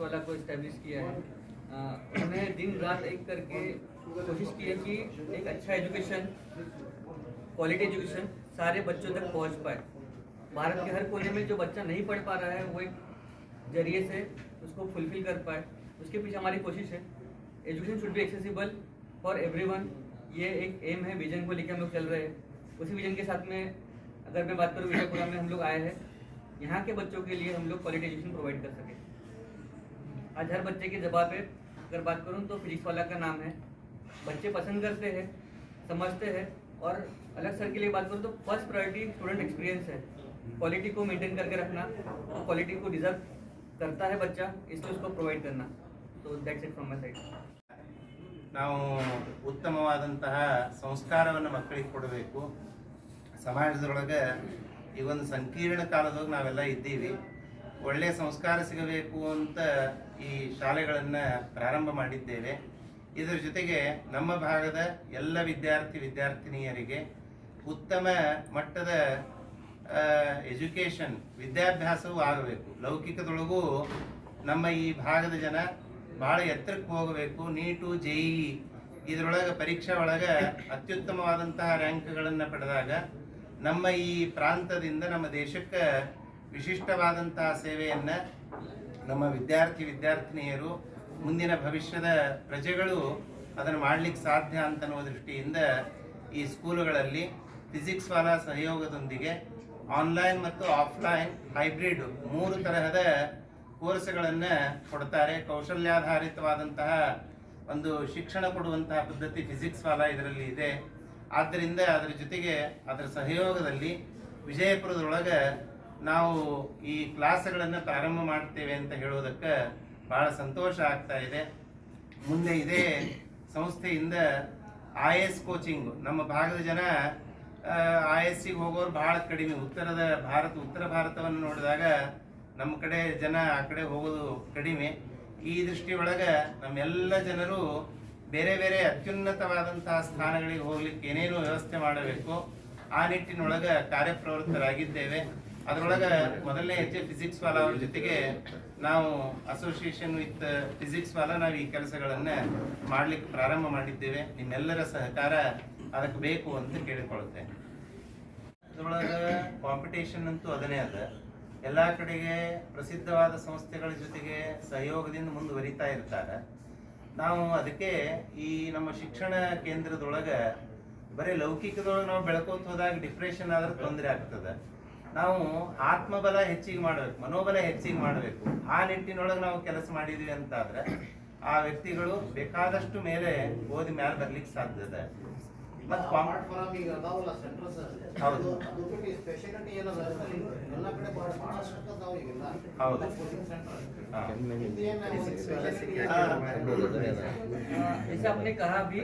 वाला को इस्टेब्लिश किया है। उन्होंने दिन रात एक करके कोशिश की है कि एक अच्छा एजुकेशन क्वालिटी एजुकेशन सारे बच्चों तक पहुँच पाए। भारत के हर कोने में जो बच्चा नहीं पढ़ पा रहा है, वो एक ज़रिए से उसको फुलफिल कर पाए। उसके पीछे हमारी कोशिश है। Education should be accessible for everyone ये एक एम है विजन को लेकर हम लोग चल रहे हैं। उसी विजन के साथ में अगर मैं बात करूँ विजयपुरा में हम लोग आए हैं, यहाँ के बच्चों के लिए हम लोग क्वालिटी एजुकेशन प्रोवाइड कर सकें। आज हर बच्चे के जवाब पे अगर बात करूँ तो फिजिक्स वाला का नाम है बच्चे पसंद करते हैं समझते हैं और अलग सर के लिए बात करूँ तो फर्स्ट प्रायोरिटी स्टूडेंट एक्सपीरियंस है क्वालिटी को मेंटेन करके रखना और क्वालिटी को डिजर्व करता है बच्चा इसलिए उसको प्रोवाइड करना तो that's it from my side ನಾವು ಉತ್ತಮವಾದಂತಹ ಸಂಸ್ಕಾರವನ್ನು ಮಕ್ಕಳಿಗೆ ಕೊಡಬೇಕು ಸಮಾಜದೊಳಗೆ ಈ ಒಂದು ಸಂಕೀರ್ಣ ಕಾಲದೊಳಗೆ ನಾವೆಲ್ಲ ಇದ್ದೀವಿ ಒಳ್ಳೆಯ ಸಂಸ್ಕಾರ ಸಿಗಬೇಕು ಅಂತ ಈ ಶಾಲೆಗಳನ್ನು ಪ್ರಾರಂಭ ಮಾಡಿದ್ದೇವೆ. ಇದರ ಜೊತೆಗೆ ನಮ್ಮ ಭಾಗದ ಎಲ್ಲ ವಿದ್ಯಾರ್ಥಿ ವಿದ್ಯಾರ್ಥಿನಿಯರಿಗೆ ಉತ್ತಮ ಮಟ್ಟದ ಎಜುಕೇಷನ್ ವಿದ್ಯಾಭ್ಯಾಸವೂ ಆಗಬೇಕು. ಲೌಕಿಕದೊಳಗೂ ನಮ್ಮ ಈ ಭಾಗದ ಜನ ಭಾಳ ಎತ್ತರಕ್ಕೆ ಹೋಗಬೇಕು. ನೀಟು, ಜೆ ಇ, ಇದರೊಳಗೆ ಪರೀಕ್ಷೆ ಒಳಗೆ ಅತ್ಯುತ್ತಮವಾದಂತಹ ರ್ಯಾಂಕ್ಗಳನ್ನು ಪಡೆದಾಗ ನಮ್ಮ ಈ ಪ್ರಾಂತದಿಂದ ನಮ್ಮ ದೇಶಕ್ಕೆ ವಿಶಿಷ್ಟವಾದಂತಹ ಸೇವೆಯನ್ನು ನಮ್ಮ ವಿದ್ಯಾರ್ಥಿ ವಿದ್ಯಾರ್ಥಿನಿಯರು ಮುಂದಿನ ಭವಿಷ್ಯದ ಪ್ರಜೆಗಳು ಅದನ್ನು ಮಾಡಲಿಕ್ಕೆ ಸಾಧ್ಯ ಅಂತ ಅನ್ನೋ ದೃಷ್ಟಿಯಿಂದ ಈ ಸ್ಕೂಲುಗಳಲ್ಲಿ ಫಿಸಿಕ್ಸ್ ವಾಲ ಸಹಯೋಗದೊಂದಿಗೆ ಆನ್ಲೈನ್ ಮತ್ತು ಆಫ್ಲೈನ್ ಹೈಬ್ರಿಡ್ ಮೂರು ತರಹದ ಕೋರ್ಸ್ಗಳನ್ನು ಕೊಡ್ತಾರೆ. ಕೌಶಲ್ಯಾಧಾರಿತವಾದಂತಹ ಒಂದು ಶಿಕ್ಷಣ ಕೊಡುವಂತಹ ಪದ್ಧತಿ ಫಿಸಿಕ್ಸ್ ವಾಲ ಇದರಲ್ಲಿ ಇದೆ. ಆದ್ದರಿಂದ ಅದರ ಜೊತೆಗೆ ಅದರ ಸಹಯೋಗದಲ್ಲಿ ವಿಜಯಪುರದೊಳಗೆ ನಾವು ಈ ಕ್ಲಾಸ್ಗಳನ್ನು ಪ್ರಾರಂಭ ಮಾಡ್ತೇವೆ ಅಂತ ಹೇಳೋದಕ್ಕೆ ಬಹಳ ಸಂತೋಷ ಆಗ್ತಾ ಇದೆ. ಮುಂದೆ ಇದೇ ಸಂಸ್ಥೆಯಿಂದ ಐ ಎಸ್ ಕೋಚಿಂಗ್ ನಮ್ಮ ಭಾಗದ ಜನ ಐ ಎಸ್ ಸಿಗೆ ಹೋಗೋರು ಬಹಳ ಕಡಿಮೆ. ಉತ್ತರದ ಭಾರತ, ಉತ್ತರ ಭಾರತವನ್ನು ನೋಡಿದಾಗ ನಮ್ಮ ಕಡೆ ಜನ ಆ ಕಡೆ ಹೋಗೋದು ಕಡಿಮೆ. ಈ ದೃಷ್ಟಿಯೊಳಗೆ ನಮ್ಮೆಲ್ಲ ಜನರು ಬೇರೆ ಬೇರೆ ಅತ್ಯುನ್ನತವಾದಂತಹ ಸ್ಥಾನಗಳಿಗೆ ಹೋಗ್ಲಿಕ್ಕೆ ಏನೇನು ವ್ಯವಸ್ಥೆ ಮಾಡಬೇಕು. ಆ ನಿಟ್ಟಿನೊಳಗೆ ಕಾರ್ಯಪ್ರವೃತ್ತರಾಗಿದ್ದೇವೆ. ಅದರೊಳಗೆ ಮೊದಲನೇ ಹೆಜ್ಜೆ ಫಿಸಿಕ್ಸ್ ವಾಲ ಅವ್ರ ಜೊತೆಗೆ ನಾವು ಅಸೋಸಿಯೇಷನ್ ವಿತ್ ಫಿಸಿಕ್ಸ್ ವಾಲ ನಾವು ಈ ಕೆಲಸಗಳನ್ನ ಮಾಡ್ಲಿಕ್ಕೆ ಪ್ರಾರಂಭ ಮಾಡಿದ್ದೇವೆ. ನಿಮ್ಮೆಲ್ಲರ ಸಹಕಾರ ಅದಕ್ಕೆ ಬೇಕು ಅಂತ ಕೇಳಿಕೊಳ್ಳುತ್ತೆ. ಅದರೊಳಗ ಕಾಂಪಿಟೇಷನ್ ಅಂತೂ ಅದನ್ನೇ ಅದ ಎಲ್ಲ ಕಡೆಗೆ ಪ್ರಸಿದ್ಧವಾದ ಸಂಸ್ಥೆಗಳ ಜೊತೆಗೆ ಸಹಯೋಗದಿಂದ ಮುಂದುವರಿತಾ ಇರ್ತಾರೆ. ನಾವು ಅದಕ್ಕೆ ಈ ನಮ್ಮ ಶಿಕ್ಷಣ ಕೇಂದ್ರದೊಳಗೆ ಬರೀ ಲೌಕಿಕದೊಳಗೆ ನಾವು ಬೆಳ್ಕೋತ ಹೋದಾಗ ಡಿಪ್ರೆಷನ್ ಆದ್ರೆ ತೊಂದರೆ ಆಗ್ತದೆ. ನಾವು ಆತ್ಮಬಲ ಹೆಚ್ಚಿಗೆ ಮಾಡಬೇಕು ಮನೋಬಲ ಹೆಚ್ಚಿಗೆ ಮಾಡಬೇಕು ಆ ನಿಟ್ಟಿನೊಳಗೆ ನಾವು ಕೆಲಸ ಮಾಡಿದ್ವಿ ಅಂತಾದ್ರೆ ಆ ವ್ಯಕ್ತಿಗಳು ಬೇಕಾದಷ್ಟು ಮೇಲೆ ಓದಿ ಮೇಲೆ ಬರ್ಲಿಕ್ಕೆ ಸಾಧ್ಯ ಇದೆ ಮತ್ತು ಸ್ಮಾರ್ಟ್ ಫಾರಂ ಈಗ ಅದಾವಲ್ಲ ಸೆಂಟರ್ಸ್ ಹೌದು. ಅದು ಬಿಟ್ಟು ಸ್ಪೆಷಾಲಿಟಿ ಏನದ ಅಲ್ಲಿ ಎಲ್ಲ ಕಡೆ ಭಾಳ ಭಾಳಷ್ಟು ಅದಾವ ಈಗೆಲ್ಲ ಹೌದು. ಕೋಚಿಂಗ್ ಸೆಂಟರ್ ಹಾ. जैसे आपने कहा अभी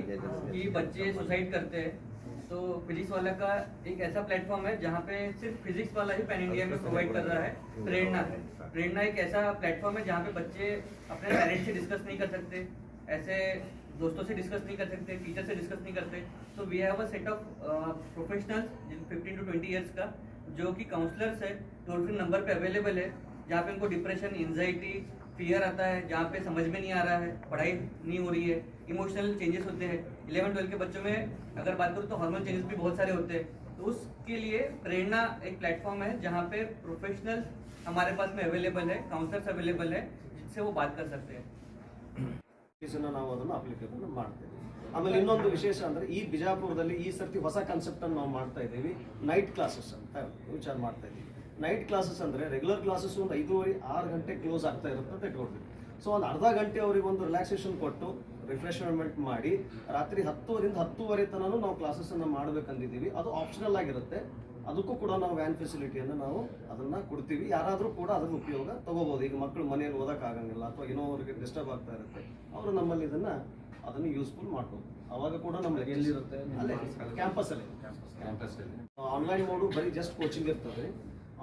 कि बच्चे सुसाइड करते हैं तो फिजिक्स वाला का एक ऐसा प्लेटफॉर्म है जहाँ पे सिर्फ़ फिजिक्स वाला ही पैन इंडिया में प्रोवाइड कर रहा है, प्रेरणा प्रेरणा एक ऐसा प्लेटफॉर्म है जहाँ पे बच्चे अपने पेरेंट्स से डिस्कस नहीं कर सकते, ऐसे दोस्तों से डिस्कस नहीं कर सकते टीचर से डिस्कस नहीं करते। तो we have a set of professionals fifteen to twenty years का, जो कि काउंसलर्स है टोल फ्री नंबर पे अवेलेबल है, जहाँ पे उनको डिप्रेशन एंजाइटी फियर आता है जहाँ पे समझ में नहीं आ रहा है पढ़ाई नहीं हो रही है इमोशनल चेंजेस होते हैं इलेवन ट्वेल्व के बच्चों में अगर बात करूँ तो हार्मोन चेंजेस भी बहुत सारे होते हैं तो उसके लिए प्रेरणा एक प्लेटफॉर्म है जहाँ पे प्रोफेशनल्स हमारे पास में अवेलेबल है काउंसलर्स अवेलेबल है जिससे वो बात कर सकते हैं ಫೀಸನ್ನ ನಾವು ಅದನ್ನು ಅಪ್ಲಿಕೇಬಲ್ ಮಾಡ್ತೇವೆ ಆಮೇಲೆ ಇನ್ನೊಂದು ವಿಶೇಷ ಅಂದ್ರೆ ಈ ಬಿಜಾಪುರದಲ್ಲಿ ಈ ಸರ್ತಿ ಹೊಸ ಕಾನ್ಸೆಪ್ಟ್ ಅನ್ನು ನಾವು ಮಾಡ್ತಾ ಇದ್ದೀವಿ ನೈಟ್ ಕ್ಲಾಸಸ್ ಅಂತ ವಿಚಾರ ಮಾಡ್ತಾ ಇದ್ದೀವಿ ನೈಟ್ ಕ್ಲಾಸಸ್ ಅಂದ್ರೆ ರೆಗ್ಯುಲರ್ ಕ್ಲಾಸಸ್ ಒಂದು ಐದೂವರೆ ಆರು ಗಂಟೆ ಕ್ಲೋಸ್ ಆಗ್ತಾ ಇರುತ್ತೆ ಅಂತ ಇಟ್ಕೊಳ್ತೀವಿ ಸೊ ಒಂದು ಅರ್ಧ ಗಂಟೆ ಅವ್ರಿಗೆ ಒಂದು ರಿಲ್ಯಾಕ್ಸೇಷನ್ ಕೊಟ್ಟು ರಿಫ್ರೆಶ್ಮೆಂಟ್ ಮಾಡಿ ರಾತ್ರಿ ಹತ್ತುವರಿಂದ ಹತ್ತುವರೆ ತನ ನಾವು ಕ್ಲಾಸಸ್ ಅನ್ನ ಮಾಡ್ಬೇಕಂದಿದ್ದೀವಿ. ಅದು ಆಪ್ಷನಲ್ ಆಗಿರುತ್ತೆ. ಅದಕ್ಕೂ ಕೂಡ ನಾವು ವ್ಯಾನ್ ಫೆಸಿಲಿಟಿಯನ್ನು ನಾವು ಅದನ್ನ ಕೊಡ್ತೀವಿ. ಯಾರಾದರೂ ಕೂಡ ಅದ್ರ ಉಪಯೋಗ ತಗೋಬಹುದು ಈಗ ಮಕ್ಕಳು ಮನೆಯಲ್ಲಿ ಓದೋಕ್ಕಾಗಂಗಿಲ್ಲ ಅಥವಾ ಏನೋ ಅವ್ರಿಗೆ ಡಿಸ್ಟರ್ಬ್ ಆಗ್ತಾ ಇರುತ್ತೆ ಅವರು ನಮ್ಮಲ್ಲಿ ಇದನ್ನ ಅದನ್ನು ಯೂಸ್ಫುಲ್ ಮಾಡ್ಬೋದು. ಅವಾಗ ಕೂಡ ನಮ್ಮಲ್ಲಿ ಎಲ್ಲಿರುತ್ತೆ? ಅಲ್ಲೇ ಕ್ಯಾಂಪಸ್ ಅಲ್ಲಿ. ಆನ್ಲೈನ್ ಮೋಡು ಬರೀ ಜಸ್ಟ್ ಕೋಚಿಂಗ್ ಇರ್ತದೆ.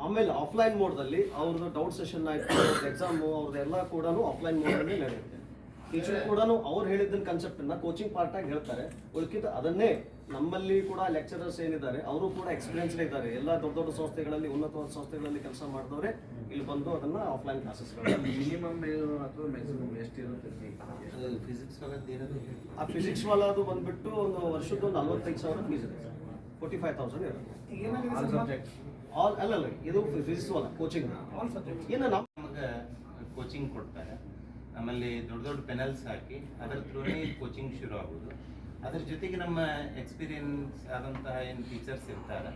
ಆಮೇಲೆ ಆಫ್ಲೈನ್ ಮೋಡ್ದಲ್ಲಿ ಅವ್ರದ್ದು ಡೌಟ್ ಸೆಷನ್ ಆಯ್ತು ಎಕ್ಸಾಮು ಅವ್ರದ್ದು ಎಲ್ಲ ಕೂಡ ಆಫ್ಲೈನ್ ಮೋಡಲ್ಲಿ ನಡೆಯುತ್ತೆ. ಟೀಚರ್ ಕೂಡ ಅವ್ರು ಹೇಳಿದ್ದ ಕನ್ಸೆಪ್ಟನ್ನು ಅನ್ನ ಕೋಚಿಂಗ್ ಪಾರ್ಟ್ ಆಗಿ ಹೇಳ್ತಾರೆ. ಉಳ್ಕಿದ ಅದನ್ನೇ ನಮ್ಮಲ್ಲಿ ಕೂಡ ಲೆಕ್ಚರರ್ಸ್ ಏನಿದ್ದಾರೆ ಅವರು ಕೂಡ ಎಕ್ಸ್ಪೀರಿಯನ್ಸ್ ಇದ್ದಾರೆ. ಎಲ್ಲ ದೊಡ್ಡ ದೊಡ್ಡ ಸಂಸ್ಥೆಗಳಲ್ಲಿ ಉನ್ನತವಾದ ಸಂಸ್ಥೆಗಳಲ್ಲಿ ಕೆಲಸ ಮಾಡಿದವ್ರೆ ಇಲ್ಲಿ ಬಂದು ಅದನ್ನ ಆಫ್ಲೈನ್ ಕ್ಲಾಸಸ್ ಮಿನಿಮಮ್ ಅಥವಾ ಮ್ಯಾಕ್ಸಿಮಮ್ ಎಷ್ಟಿರುತ್ತೆ fee? ಫಿಸಿಕ್ಸ್ ಆ ಫಿಸಿಕ್ಸ್ ವಾಲದು ಬಂದ್ಬಿಟ್ಟು ಒಂದು ವರ್ಷದ್ದು ನಲ್ವತ್ತೈದು ಸಾವಿರ ಫೀಸ್ ಇದೆ. ಫೋರ್ಟಿ ಫೈವ್ ತೌಸಂಡ್ ಇರುತ್ತೆ ಆಲ್ ಅಲ್ಲ ಆಲ್ ಇದು ಫಿಸಿಕ್ಸ್ ಕೋಚಿಂಗ್ ಇನ್ನು ನಮ್ಮ ನಮಗೆ ಕೋಚಿಂಗ್ ಕೊಡ್ತಾರೆ. ಆಮೇಲೆ ದೊಡ್ಡ ದೊಡ್ಡ ಪೆನಲ್ಸ್ ಹಾಕಿ ಅದರ ಥ್ರೂನೇ ಕೋಚಿಂಗ್ ಶುರು ಆಗೋದು. ಅದ್ರ ಜೊತೆಗೆ ನಮ್ಮ ಎಕ್ಸ್ಪೀರಿಯನ್ಸ್ ಆದಂತಹ ಏನು ಟೀಚರ್ಸ್ ಇರ್ತಾರೆ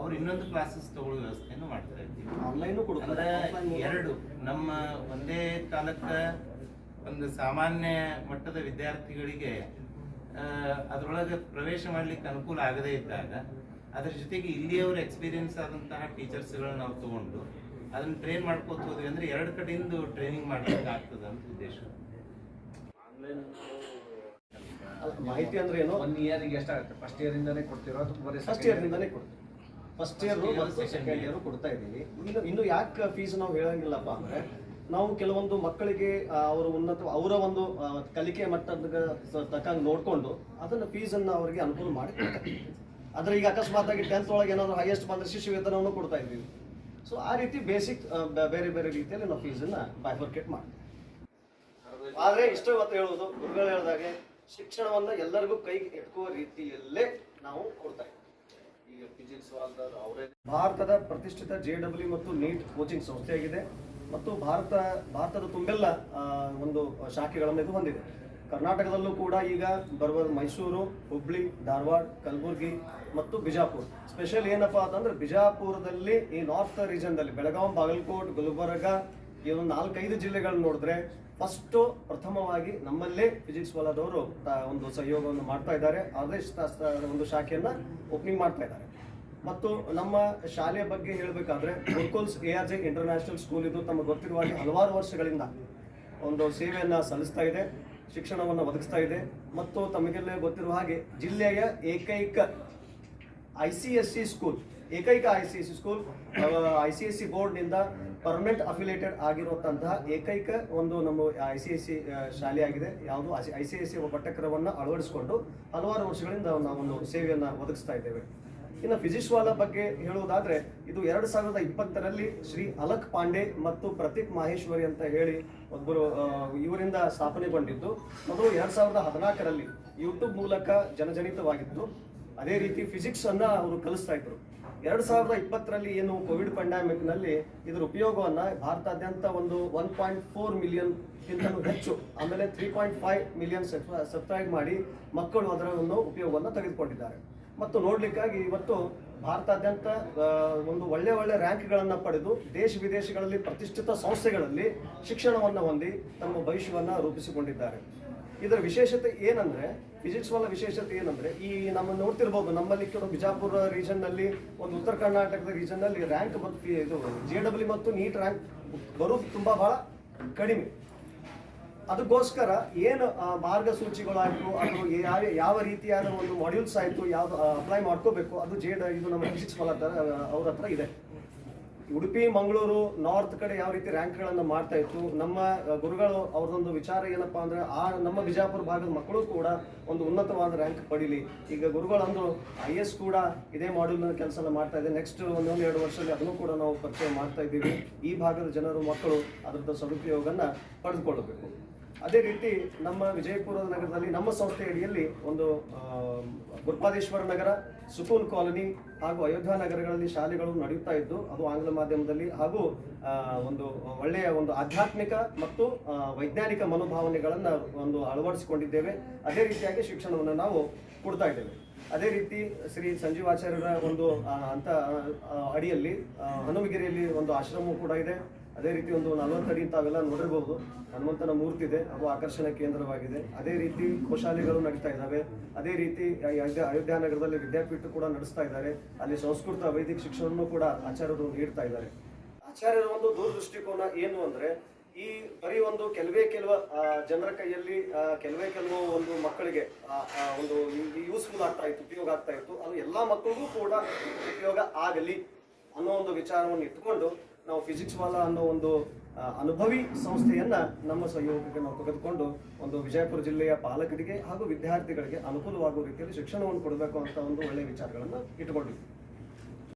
ಅವ್ರು ಇನ್ನೊಂದು ಕ್ಲಾಸಸ್ ತಗೊಳ್ಳೋ ವ್ಯವಸ್ಥೆಯನ್ನು ಮಾಡ್ತಾ ಇದ್ದೀವಿ ಆನ್ಲೈನು ಕೊಡ್ತಾರೆ. ಎರಡು ನಮ್ಮ ಒಂದೇ ಕಾಲಕ್ಕೆ ಒಂದು ಸಾಮಾನ್ಯ ಮಟ್ಟದ ವಿದ್ಯಾರ್ಥಿಗಳಿಗೆ ಅದ್ರೊಳಗೆ ಪ್ರವೇಶ ಮಾಡ್ಲಿಕ್ಕೆ ಅನುಕೂಲ ಆಗದೇ ಇದ್ದಾಗ ಅದ್ರ ಜೊತೆಗೆ ಇಲ್ಲಿಯವ್ರ ಎಕ್ಸ್ಪೀರಿಯನ್ಸ್ ಆದಂತಹ ಟೀಚರ್ಸ್ಗಳನ್ನ ನಾವು ತಗೊಂಡು ಅದನ್ನ ಟ್ರೈನ್ ಮಾಡ್ಕೋತ ಹೋದ್ವಿ ಅಂದ್ರೆ ಎರಡು ಕಡೆಯಿಂದ ಟ್ರೈನಿಂಗ್ ಮಾಡ್ಲಿಕ್ಕೆ ಆಗ್ತದೆ ಅಂತ ಉದ್ದೇಶ. ಮಾಹಿತಿ ಅಂದ್ರೆ ಏನು? ಒನ್ ಇಯರ್ಗೆ ಎಷ್ಟಾಗುತ್ತೆ? ಫಸ್ಟ್ ಇಯರ್ ಇಂದಾನೇ ಕೊಡ್ತೀರೋ ಅಥವಾ ಬರೀ ಫಸ್ಟ್ ಇಯರ್ ಇಂದಾನೇ ಕೊಡ್ತೀವಿ. ಫಸ್ಟ್ ಇಯರ್ ಮತ್ತು ಸೆಕೆಂಡ್ ಇಯರ್ ಕೊಡ್ತಾ ಇದ್ದೀವಿ ಇನ್ನು ಇನ್ನು ಯಾಕೆ ಫೀಸ್ ನಾವು ಹೇಳಂಗಿಲ್ಲಪ್ಪ ಅಂದ್ರೆ ನಾವು ಕೆಲವೊಂದು ಮಕ್ಕಳಿಗೆ ಅವರು ಉನ್ನತ ಅವರ ಒಂದು ಕಲಿಕೆ ಮಟ್ಟದ ತಕ್ಕಂಗೆ ನೋಡ್ಕೊಂಡು ಅದನ್ನ ಫೀಸ್ ಅನ್ನ ಅವರಿಗೆ ಅನುಕೂಲ ಮಾಡಿ ಆದರೆ ಈಗ ಅಕಸ್ಮಾತ್ ಆಗಿ ಟೆಂತ್ ಒಳಗೆ ಏನಾದ್ರು ಹೈಯೆಸ್ಟ್ ಬಂದರೆ ಶಿಶು ವೇತನವನ್ನು ಕೊಡ್ತಾ ಇದ್ದೀವಿ. ಸೊ ಆ ರೀತಿ ಬೇಸಿಕ್ ಬೇರೆ ಬೇರೆ ರೀತಿಯಲ್ಲಿ ನಾವು ಫೀಸನ್ನ ಬೈಫರ್ಕೇಟ್ ಮಾಡ್ತೀವಿ. ಆದ್ರೆ ಇಷ್ಟು ಇವತ್ತು ಹೇಳುವುದು ಗುರುಗಳು ಹೇಳಿದಾಗೆ ಶಿಕ್ಷಣವನ್ನ ಎಲ್ಲರಿಗೂ ಕೈಗೆ ಎಟ್ಕುವ ರೀತಿಯಲ್ಲೇ ನಾವು ಕೊಡ್ತಾ ಇದ್ದೀವಿ. ಭಾರತದ ಪ್ರತಿಷ್ಠಿತ ಜೆ ಡಬ್ಲ್ಯೂ ಮತ್ತು ನೀಟ್ ಕೋಚಿಂಗ್ ಸಂಸ್ಥೆಯಾಗಿದೆ. ಮತ್ತು ಭಾರತ, ಭಾರತದ ತುಂಬೆಲ್ಲ ಒಂದು ಶಾಖೆಗಳನ್ನು ಇದು ಹೊಂದಿದೆ. ಕರ್ನಾಟಕದಲ್ಲೂ ಕೂಡ ಈಗ ಬರುವ ಮೈಸೂರು, ಹುಬ್ಳಿ, ಧಾರವಾಡ, ಕಲಬುರಗಿ ಮತ್ತು ಬಿಜಾಪುರ. ಸ್ಪೆಷಲ್ ಏನಪ್ಪ ಅಂತಂದ್ರೆ ಬಿಜಾಪುರದಲ್ಲಿ ಈ ನಾರ್ತ್ ರೀಜನ್ದಲ್ಲಿ ಬೆಳಗಾವಿ ಬಾಗಲಕೋಟ್, ಗುಲ್ಬರ್ಗ ಈ ಒಂದು ನಾಲ್ಕೈದು ಜಿಲ್ಲೆಗಳನ್ನ ನೋಡಿದ್ರೆ ಫಸ್ಟ್ ಪ್ರಥಮವಾಗಿ ನಮ್ಮಲ್ಲೇ ಫಿಸಿಕ್ಸ್ ವಾಲದವರು ಒಂದು ಸಹಯೋಗವನ್ನು ಮಾಡ್ತಾ ಇದ್ದಾರೆ. ಸ- ಒಂದು ಶಾಖೆಯನ್ನ ಓಪನಿಂಗ್ ಮಾಡ್ತಾ ಇದ್ದಾರೆ. ಮತ್ತು ನಮ್ಮ ಶಾಲೆಯ ಬಗ್ಗೆ ಹೇಳಬೇಕಾದ್ರೆ Gurukuls A R J international school ಇದು ತಮ್ಮ ಗೊತ್ತಿರುವ ಹಾಗೆ ಹಲವಾರು ವರ್ಷಗಳಿಂದ ಒಂದು ಸೇವೆಯನ್ನು ಸಲ್ಲಿಸ್ತಾ ಇದೆ, ಶಿಕ್ಷಣವನ್ನು ಒದಗಿಸ್ತಾ ಇದೆ. ಮತ್ತು ತಮಗೆಲ್ಲ ಗೊತ್ತಿರುವ ಹಾಗೆ ಜಿಲ್ಲೆಯ ಏಕೈಕ I C S C school ಏಕೈಕ I C S C school I C S C ಬೋರ್ಡ್ನಿಂದ permanent affiliated ಆಗಿರುವಂತಹ ಏಕೈಕ ಒಂದು ನಮ್ಮ ಐ ಸಿ ಎಸ್ ಸಿ ಶಾಲೆಯಾಗಿದೆ. ಯಾವುದು ಐ ಸಿ ಎಸ್ ಸಿ ಪಠ್ಯಕ್ರಮವನ್ನು ಅಳವಡಿಸಿಕೊಂಡು ಹಲವಾರು ವರ್ಷಗಳಿಂದ ನಾವು ಒಂದು ಸೇವೆಯನ್ನು ಒದಗಿಸ್ತಾ ಇದ್ದೇವೆ. ಇನ್ನು ಫಿಸಿಕ್ಸ್ ವಾಲ ಬಗ್ಗೆ ಹೇಳುವುದಾದ್ರೆ, ಇದು ಎರಡು ಸಾವಿರದ ಇಪ್ಪತ್ತರಲ್ಲಿ ಶ್ರೀ ಅಲಕ್ ಪಾಂಡೆ ಮತ್ತು ಪ್ರತೀಕ್ ಮಾಹೇಶ್ವರಿ ಅಂತ ಹೇಳಿ ಒಬ್ಬರು ಇವರಿಂದ ಸ್ಥಾಪನೆಗೊಂಡಿದ್ದು. ಅದು ಎರಡು ಸಾವಿರದ ಹದಿನಾಲ್ಕರಲ್ಲಿ ಯೂಟ್ಯೂಬ್ ಮೂಲಕ ಜನಜನಿತವಾಗಿತ್ತು. ಅದೇ ರೀತಿ ಫಿಸಿಕ್ಸ್ ಅನ್ನ ಅವರು ಕಲಿಸ್ತಾ ಇದ್ರು. ಎರಡು ಸಾವಿರದ ಇಪ್ಪತ್ತರಲ್ಲಿ ಏನು ಕೋವಿಡ್ ಪಂಡಾಮಿಕ್ನಲ್ಲಿ ಇದರ ಉಪಯೋಗವನ್ನ ಭಾರತಾದ್ಯಂತ ಒಂದು ಒನ್ ಪಾಯಿಂಟ್ ಫೋರ್ ಮಿಲಿಯನ್ ಹೆಚ್ಚು, ಆಮೇಲೆ three point five million subscribe ಮಾಡಿ ಮಕ್ಕಳು ಅದರ ಒಂದು ಉಪಯೋಗವನ್ನು ತೆಗೆದುಕೊಂಡಿದ್ದಾರೆ. ಮತ್ತು ನೋಡ್ಲಿಕ್ಕಾಗಿ ಇವತ್ತು ಭಾರತಾದ್ಯಂತ ಒಂದು ಒಳ್ಳೆ ಒಳ್ಳೆ ರ್ಯಾಂಕ್ಗಳನ್ನು ಪಡೆದು ದೇಶ ವಿದೇಶಗಳಲ್ಲಿ ಪ್ರತಿಷ್ಠಿತ ಸಂಸ್ಥೆಗಳಲ್ಲಿ ಶಿಕ್ಷಣವನ್ನು ಹೊಂದಿ ತಮ್ಮ ಭವಿಷ್ಯವನ್ನ ರೂಪಿಸಿಕೊಂಡಿದ್ದಾರೆ. ಇದರ ವಿಶೇಷತೆ ಏನಂದ್ರೆ ಫಿಸಿಕ್ಸ್ ವಲ್ಲ ವಿಶೇಷತೆ ಏನಂದ್ರೆ, ಈ ನಮ್ಮ ನೋಡ್ತಿರ್ಬೋದು, ನಮ್ಮಲ್ಲಿ ಕೆಲವು ಬಿಜಾಪುರ ರೀಜನ್ನಲ್ಲಿ ಒಂದು ಉತ್ತರ ಕರ್ನಾಟಕದ ರೀಜನ್ನಲ್ಲಿ ರ್ಯಾಂಕ್ ಮತ್ತು ಇದು ಜೆ ಡಬ್ಲ್ಯೂ ಮತ್ತು ನೀಟ್ ರ್ಯಾಂಕ್ ಬರೋದು ತುಂಬಾ ಬಹಳ ಕಡಿಮೆ. ಅದಕ್ಕೋಸ್ಕರ ಏನು ಮಾರ್ಗಸೂಚಿಗಳಾಯಿತು ಅಥವಾ ಯಾವ ಯಾವ ರೀತಿಯಾದ ಒಂದು ಮಾಡ್ಯೂಲ್ಸ್ ಆಯ್ತು ಯಾವ್ದು ಅಪ್ಲೈ ಮಾಡ್ಕೋಬೇಕು, ಅದು ಜೇಡ ಇದು ನಮ್ಮ ಫಿಸಿಕ್ಸ್ ಅವ್ರ ಹತ್ರ ಇದೆ. ಉಡುಪಿ, ಮಂಗಳೂರು ನಾರ್ತ್ ಕಡೆ ಯಾವ ರೀತಿ ರ್ಯಾಂಕ್ಗಳನ್ನು ಮಾಡ್ತಾ ಇತ್ತು, ನಮ್ಮ ಗುರುಗಳು ಅವ್ರದೊಂದು ವಿಚಾರ ಏನಪ್ಪಾ ಅಂದ್ರೆ ಆ ನಮ್ಮ ಬಿಜಾಪುರ ಭಾಗದ ಮಕ್ಕಳು ಕೂಡ ಒಂದು ಉನ್ನತವಾದ ರ್ಯಾಂಕ್ ಪಡೀಲಿ. ಈಗ ಗುರುಗಳು ಅಂದ್ರು ಐ ಎಸ್ ಕೂಡ ಇದೇ ಮಾಡ್ಯೂಲ್ ಕೆಲಸ ಮಾಡ್ತಾ ಇದೆ. ನೆಕ್ಸ್ಟ್ ಒಂದೊಂದು ಎರಡು ವರ್ಷದಲ್ಲಿ ಅದನ್ನು ಕೂಡ ನಾವು ಪರಿಚಯ ಮಾಡ್ತಾ ಇದ್ದೀವಿ. ಈ ಭಾಗದ ಜನರು, ಮಕ್ಕಳು ಅದರದ ಸದುಪಯೋಗನ ಪಡೆದುಕೊಳ್ಳಬೇಕು. ಅದೇ ರೀತಿ ನಮ್ಮ ವಿಜಯಪುರ ನಗರದಲ್ಲಿ, ನಮ್ಮ ಸಂಸ್ಥೆ ಅಡಿಯಲ್ಲಿ ಒಂದು ಗುರುಪಾದೇಶ್ವರ ನಗರ ಸುಕೂನ್ ಕಾಲನಿ ಹಾಗೂ ಅಯೋಧ್ಯ ನಗರಗಳಲ್ಲಿ ಶಾಲೆಗಳು ನಡೆಯುತ್ತಾ ಇದ್ದು, ಅದು ಆಂಗ್ಲ ಮಾಧ್ಯಮದಲ್ಲಿ ಹಾಗೂ ಒಂದು ಒಳ್ಳೆಯ ಒಂದು ಆಧ್ಯಾತ್ಮಿಕ ಮತ್ತು ವೈಜ್ಞಾನಿಕ ಮನೋಭಾವನೆಗಳನ್ನು ಒಂದು ಅಳವಡಿಸಿಕೊಂಡಿದ್ದೇವೆ. ಅದೇ ರೀತಿಯಾಗಿ ಶಿಕ್ಷಣವನ್ನು ನಾವು ಕೊಡ್ತಾ ಇದ್ದೇವೆ. ಅದೇ ರೀತಿ ಶ್ರೀ ಸಂಜೀವಾಚಾರ್ಯರ ಒಂದು ಅಂತ ಅಡಿಯಲ್ಲಿ ಹನುಮಗಿರಿಯಲ್ಲಿ ಒಂದು ಆಶ್ರಮವೂ ಕೂಡ ಇದೆ. ಅದೇ ರೀತಿ ಒಂದು ನಲವತ್ತು ಅಡಿ ತಾವೆಲ್ಲ ನೋಡಿರಬಹುದು ಹನುಮಂತನ ಮೂರ್ತಿ ಇದೆ, ಅದು ಆಕರ್ಷಣೆ ಕೇಂದ್ರವಾಗಿದೆ. ಅದೇ ರೀತಿ ಕೋಶಾಲಿಗಳು ನಡೀತಾ ಇದ್ದಾವೆ. ಅದೇ ರೀತಿ ಅಯೋಧ್ಯ ನಗರದಲ್ಲಿ ವಿದ್ಯಾಪೀಠ ಕೂಡ ನಡೆಸ್ತಾ ಇದ್ದಾರೆ. ಅಲ್ಲಿ ಸಂಸ್ಕೃತ, ವೈದಿಕ ಶಿಕ್ಷಣವನ್ನು ಕೂಡ ಆಚಾರ್ಯರು ನೀಡ್ತಾ ಇದ್ದಾರೆ. ಆಚಾರ್ಯರ ಒಂದು ದೂರದೃಷ್ಟಿಕೋನ ಏನು ಅಂದ್ರೆ, ಈ ಬರೀ ಒಂದು ಕೆಲವೇ ಕೆಲವ ಜನರ ಕೈಯಲ್ಲಿ ಕೆಲವೇ ಕೆಲವು ಒಂದು ಮಕ್ಕಳಿಗೆ ಒಂದು ಯೂಸ್ಫುಲ್ ಆಗ್ತಾ ಇತ್ತು, ಉಪಯೋಗ ಆಗ್ತಾ ಇತ್ತು. ಅದು ಎಲ್ಲ ಮಕ್ಕಳಿಗೂ ಕೂಡ ಉಪಯೋಗ ಆಗಲಿ ಅನ್ನೋ ಒಂದು ವಿಚಾರವನ್ನು ಇಟ್ಕೊಂಡು ನಾವು ಫಿಸಿಕ್ಸ್ ವಾಲ ಅನ್ನೋ ಒಂದು ಅನುಭವಿ ಸಂಸ್ಥೆಯನ್ನ ನಮ್ಮ ಸಹಯೋಗಕ್ಕೆ ನಾವು ತೆಗೆದುಕೊಂಡು ಒಂದು ವಿಜಯಪುರ ಜಿಲ್ಲೆಯ ಪಾಲಕರಿಗೆ ಹಾಗೂ ವಿದ್ಯಾರ್ಥಿಗಳಿಗೆ ಅನುಕೂಲವಾಗುವ ರೀತಿಯಲ್ಲಿ ಶಿಕ್ಷಣವನ್ನು ಕೊಡಬೇಕು ಅಂತ ಒಂದು ಒಳ್ಳೆಯ ವಿಚಾರಗಳನ್ನು ಇಟ್ಕೊಂಡಿದ್ವಿ